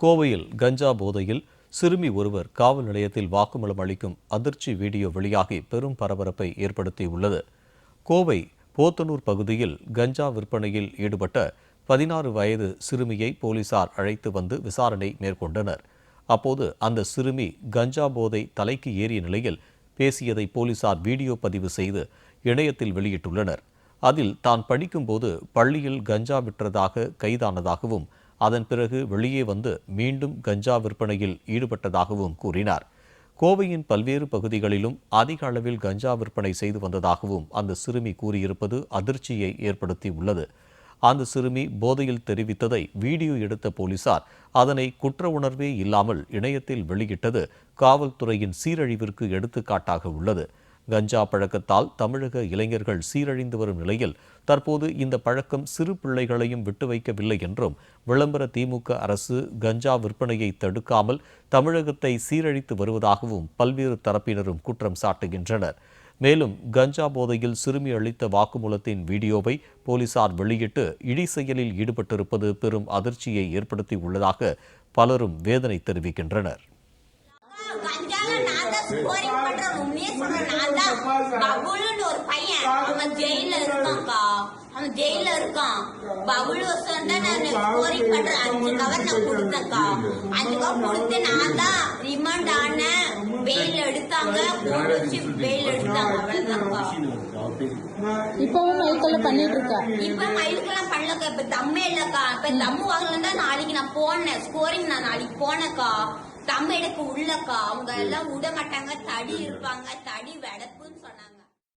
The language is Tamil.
கோவையில் கஞ்சா போதையில் சிறுமி ஒருவர் காவல் நிலையத்தில் வாக்குமூலம் அளிக்கும் அதிர்ச்சி வீடியோ வெளியாகி பெரும் பரபரப்பை ஏற்படுத்தியுள்ளது. கோவை போத்தனூர் பகுதியில் கஞ்சா விற்பனையில் ஈடுபட்ட பதினாறு வயது சிறுமியை போலீசார் அழைத்து வந்து விசாரணை மேற்கொண்டனர். அப்போது அந்த சிறுமி கஞ்சா போதை தலைக்கு ஏறிய நிலையில் பேசியதை போலீசார் வீடியோ பதிவு செய்து இணையத்தில் வெளியிட்டுள்ளனர். அதில் தான் படிக்கும்போது பள்ளியில் கஞ்சா விற்றதாக கைதானதாகவும் அதன் பிறகு வெளியே வந்து மீண்டும் கஞ்சா விற்பனையில் ஈடுபட்டதாகவும் கூறினார். கோவையின் பல்வேறு பகுதிகளிலும் அதிக அளவில் கஞ்சா விற்பனை செய்து வந்ததாகவும் அந்த சிறுமி கூறியிருப்பது அதிர்ச்சியை ஏற்படுத்தியுள்ளது. அந்த சிறுமி போதையில் தெரிவித்ததை வீடியோ எடுத்த போலீசார் அதனை குற்ற உணர்வே இல்லாமல் இணையத்தில் வெளியிட்டது காவல்துறையின் சீரழிவிற்கு எடுத்துக்காட்டாக உள்ளது. கஞ்சா பழக்கத்தால் தமிழக இளைஞர்கள் சீரழிந்து வரும் நிலையில் தற்போது இந்த பழக்கம் சிறு பிள்ளைகளையும் விட்டு வைக்கவில்லை என்றும் விளம்பர திமுக அரசு கஞ்சா விற்பனையை தடுக்காமல் தமிழகத்தை சீரழித்து வருவதாகவும் பல்வேறு தரப்பினரும் குற்றம் சாட்டுகின்றனர். மேலும் கஞ்சா போதையில் சிறுமி அளித்த வாக்குமூலத்தின் வீடியோவை போலீசார் வெளியிட்டு இடி செயலில் ஈடுபட்டிருப்பது பெரும் அதிர்ச்சியை ஏற்படுத்தி உள்ளதாக பலரும் வேதனை தெரிவிக்கின்றனர். பபுலுன்னு ஒரு பையன் அவன் ஜெயில இருக்கான்க்கா அவன் ஜெயில இருக்கான். பபுல் வருஷம் தான் நான் ஸ்கோரிங் பண்றேன் அஞ்சு கவர் நான் கொடுத்தேன்க்கா. அஞ்சு கவர் கொடுத்து நான் தான் ரிமாண்ட் ஆனேன் பெயில் எடுத்தாங்க. போட்டு வச்சு பெயில் எடுத்தாங்க. அவ்வளவுதான்க்கா. இப்பவும் மைக்கெல்லாம் பண்ணிட்டு இருக்கா? இப்ப மயிலுக்கெல்லாம் பண்ணலக்கா. இப்ப தம்மே இல்லக்கா. இப்ப தம்மு வாங்கலாம் தான் நாளைக்கு நான் போனேன். ஸ்கோரிங் நான் நாளைக்கு போனேக்கா தம் எடுக்க உள்ளக்கா. அவங்க எல்லாம் விட மாட்டாங்க. தடி இருப்பாங்க தடி வெடப்புன்னு சொன்னாங்க.